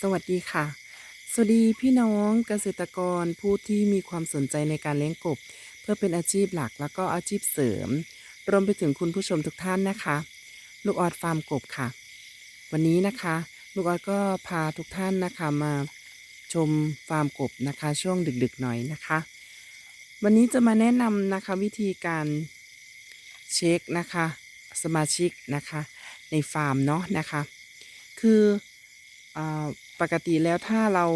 สวัสดีค่ะ สวัสดีพี่น้องเกษตรกรผู้ที่มีความสนใจในการเลี้ยงกบ เพื่อเป็นอาชีพหลักแล้วก็อาชีพเสริม รวมไปถึงคุณผู้ชมทุกท่านนะคะ ลูกออดฟาร์มกบค่ะ วันนี้นะคะ ลูกออดก็พาทุกท่านนะคะมาชมฟาร์มกบนะคะ ช่วงดึกๆหน่อยนะคะ วันนี้จะมาแนะนำนะคะวิธีการเช็คนะคะ สมาชิกนะคะ ในฟาร์มเนาะนะคะ คืออา ปกติแล้วถ้าเรา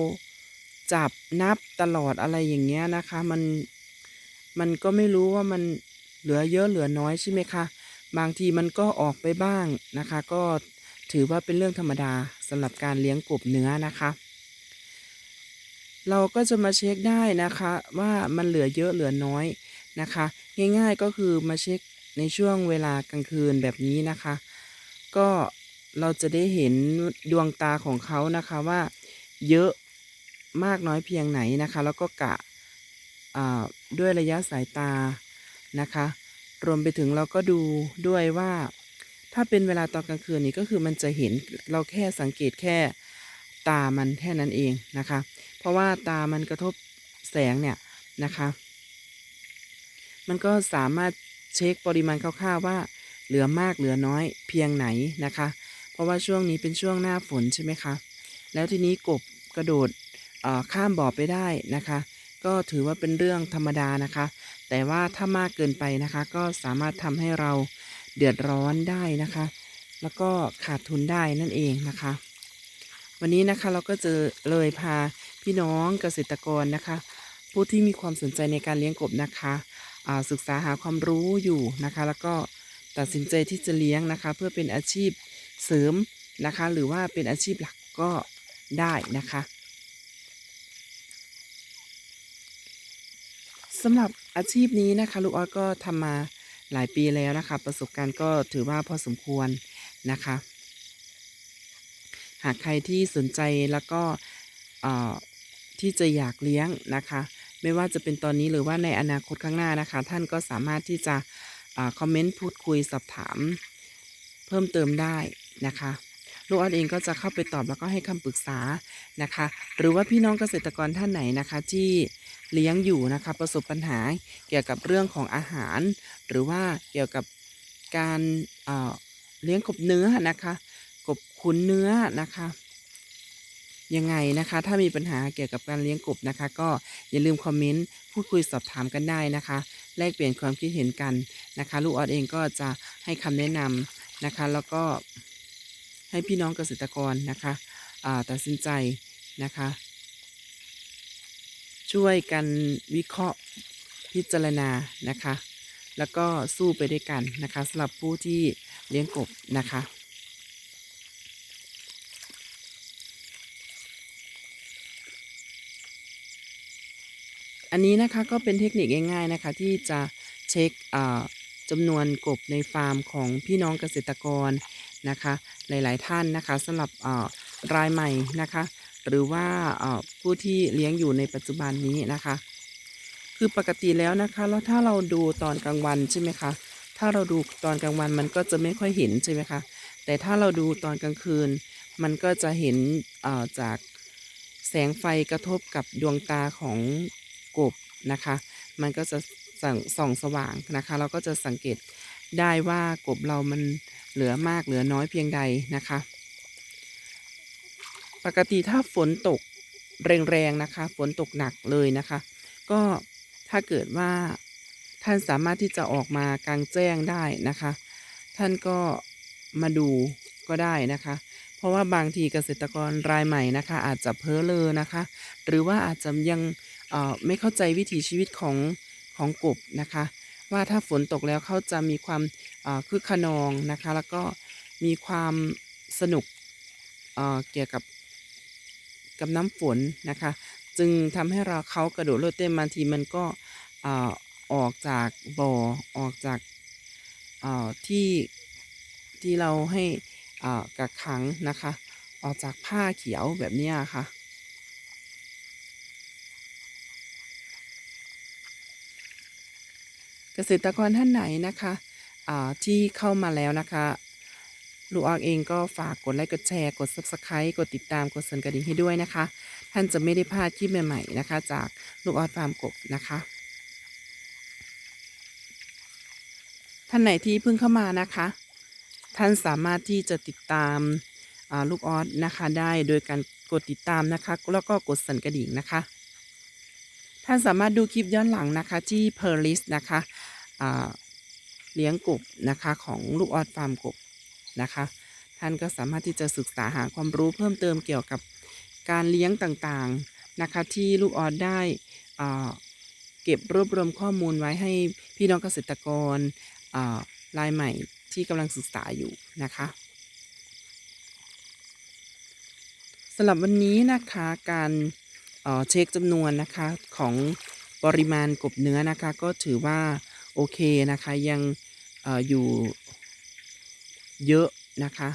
จับนับตลอดอะไรอย่างเงี้ยนะคะ มันมันก็ไม่รู้ว่ามันเหลือเยอะเหลือน้อยใช่ไหมคะ บางทีมันก็ออกไปบ้างนะคะ ก็ถือว่าเป็นเรื่องธรรมดาสำหรับการเลี้ยงกบเนื้อนะคะ เราก็จะมาเช็คได้นะคะว่ามันเหลือเยอะเหลือน้อยนะคะ ง่ายๆก็คือมาเช็คในช่วงเวลากลางคืนแบบนี้นะคะ ก็ เราจะได้เห็นดวงตาของเขานะคะว่าเยอะมากน้อยเพียงไหนนะคะ แล้วก็กะด้วยระยะสายตานะคะ รวมไปถึงเราก็ดูด้วยว่า ถ้าเป็นเวลาตอนกลางคืนนี่ก็คือมันจะเห็นเราแค่สังเกตแค่ตามันแค่นั้นเองนะคะ เพราะว่าตามันกระทบแสงเนี่ยนะคะ มันก็สามารถเช็คปริมาณคร่าวๆว่าเหลือมากเหลือน้อยเพียงไหนนะคะ เพราะว่าช่วงนี้เป็นช่วงหน้าฝนใช่ไหมคะ แล้วทีนี้กบกระโดดข้ามบ่อไปได้นะคะ ก็ถือว่าเป็นเรื่องธรรมดานะคะ แต่ว่าถ้ามากเกินไปนะคะ ก็สามารถทำให้เราเดือดร้อนได้นะคะ แล้วก็ขาดทุนได้นั่นเองนะคะ วันนี้นะคะเราก็จะเลยพาพี่น้องเกษตรกรนะคะ ผู้ที่มีความสนใจในการเลี้ยงกบนะคะอ่าศึกษาหาความรู้อยู่นะคะ แล้วก็ตัดสินใจที่จะเลี้ยงนะคะ เพื่อเป็นอาชีพ เสริมนะคะ หรือว่าเป็นอาชีพหลักก็ได้นะคะสำหรับอาชีพนี้นะคะ ลูกออสก็ทำมาหลายปีแล้วนะคะ ประสบการณ์ก็ถือว่าพอสมควรนะคะ หากใครที่สนใจแล้วก็ที่จะอยากเลี้ยงนะคะ ไม่ว่าจะเป็นตอนนี้หรือว่าในอนาคตข้างหน้านะคะ ท่านก็สามารถที่จะอาคอมเมนต์พูดคุยสอบถาม เพิ่มเติมได้ นะคะลูกออสเองก็จะเข้าไปตอบแล้วก็ให้คำปรึกษานะคะ หรือว่าพี่น้องเกษตรกรท่านไหนนะคะที่เลี้ยงอยู่นะคะประสบปัญหาเกี่ยวกับเรื่องของอาหาร หรือว่าเกี่ยวกับการเเลี้ยงกบเนื้อนะคะกบขุนเนื้อนะคะยังไงนะคะ ถ้ามีปัญหาเกี่ยวกับการเลี้ยงกบนะคะ ก็อย่าลืมคอมเมนต์พูดคุยสอบถามกันได้นะคะ แลกเปลี่ยนความคิดเห็นกันนะคะ ลูกออสเองก็จะให้คำแนะนำนะคะ แล้วก็ ให้พี่น้องเกษตรกรนะคะตัดสินใจนะคะ ช่วยกันวิเคราะห์พิจารณานะคะ แล้วก็สู้ไปด้วยกันนะคะสำหรับผู้ที่เลี้ยงกบนะคะอันนี้นะคะก็เป็นเทคนิคง่ายๆนะคะที่จะเช็คจำนวนกบในฟาร์มของพี่น้องเกษตรกร นะคะ หลายๆท่านนะคะสำหรับรายใหม่นะคะ หรือว่าผู้ที่เลี้ยงอยู่ในปัจจุบันนี้นะคะ คือปกติแล้วนะคะแล้วถ้าเราดูตอนกลางวันใช่ไหมคะถ้าเราดูตอนกลางวันมันก็จะไม่ค่อยเห็นใช่ไหมคะแต่ถ้าเราดูตอนกลางคืน มันก็จะเห็นจากแสงไฟกระทบกับดวงตาของกบนะคะ มันก็จะส่องสว่างนะคะ เราก็จะสังเกต ได้ว่ากบเรามันเหลือมากเหลือน้อยเพียงใดนะคะ ปกติถ้าฝนตกแรงๆนะคะ ฝนตกหนักเลยนะคะ ก็ถ้าเกิดว่าท่านสามารถที่จะออกมากลางแจ้งได้นะคะ ท่านก็มาดูก็ได้นะคะ เพราะว่าบางทีเกษตรกรรายใหม่นะคะ อาจจะเพ้อเลอนะคะ หรือว่าอาจจะยังไม่เข้าใจวิถีชีวิตของของกบนะคะ ว่าถ้าฝนตกแล้วเขาจะมีความคึกขนองนะคะ แล้วก็มีความสนุกเเกี่ยวกับกับน้ำฝนนะคะ จึงทำให้เราเขากระโดดโลดเต้นบางทีมันก็อออกจากบ่อออกจากที่ที่เราให้กักขังนะคะ ออกจากผ้าเขียวแบบนี้ค่ะ กษตรกรท่านไหนนะคะที่เข้ามาแล้วนะคะลูกออสเองก็ฝากกดไลค์กดแชร์กด Subscribe กดติดตามกดสั่นกระดิ่งให้ด้วยนะคะ ท่านจะไม่ได้พลาดคลิปใหม่ๆนะคะ จากลูกออสฟาร์มกบนะคะ ท่านไหนที่เพิ่งเข้ามานะคะ ท่านสามารถที่จะติดตามาลูกออสนะคะได้โดยการกดติดตามนะคะ แล้วก็กดสั่นกระดิ่งนะคะ ท่านสามารถดูคลิปย้อนหลังนะคะที่เพอร์ลิสต์นะคะ เลี้ยงกบนะคะของลูกออสฟาร์มกบนะคะ ท่านก็สามารถที่จะศึกษาหาความรู้เพิ่มเติมเกี่ยวกับการเลี้ยงต่างๆนะคะที่ลูกออสได้เก็บรวบรวมข้อมูลไว้ให้พี่น้องเกษตรกรรายใหม่ที่กำลังศึกษาอยู่นะคะสำหรับวันนี้นะคะการเเช็คจำนวนนะคะของปริมาณกบเนื้อนะคะก็ถือว่า โอเคนะคะยังออยู่เยอะนะคะ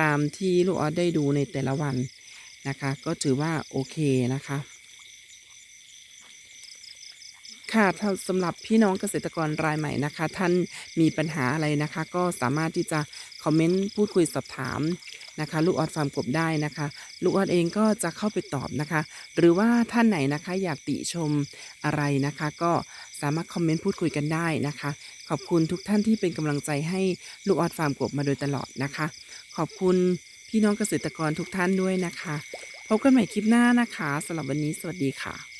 ตามที่ลูกออสได้ดูในแต่ละวันนะคะ ก็ถือว่าโอเคนะคะ ค่ะสำหรับพี่น้องเกษตรกรรายใหม่นะคะ ท่านมีปัญหาอะไรนะคะ ก็สามารถที่จะคอมเมนต์พูดคุยสอบถาม นะคะ ลูกออดฟาร์มกบได้นะคะ ลูกออดเองก็จะเข้าไปตอบนะคะ หรือว่าท่านไหนนะคะอยากติชมอะไรนะคะ ก็สามารถคอมเมนต์พูดคุยกันได้นะคะ ขอบคุณทุกท่านที่เป็นกำลังใจให้ลูกออดฟาร์มกบมาโดยตลอดนะคะ ขอบคุณพี่น้องเกษตรกรทุกท่านด้วยนะคะ พบกันใหม่คลิปหน้านะคะสำหรับวันนี้สวัสดีค่ะ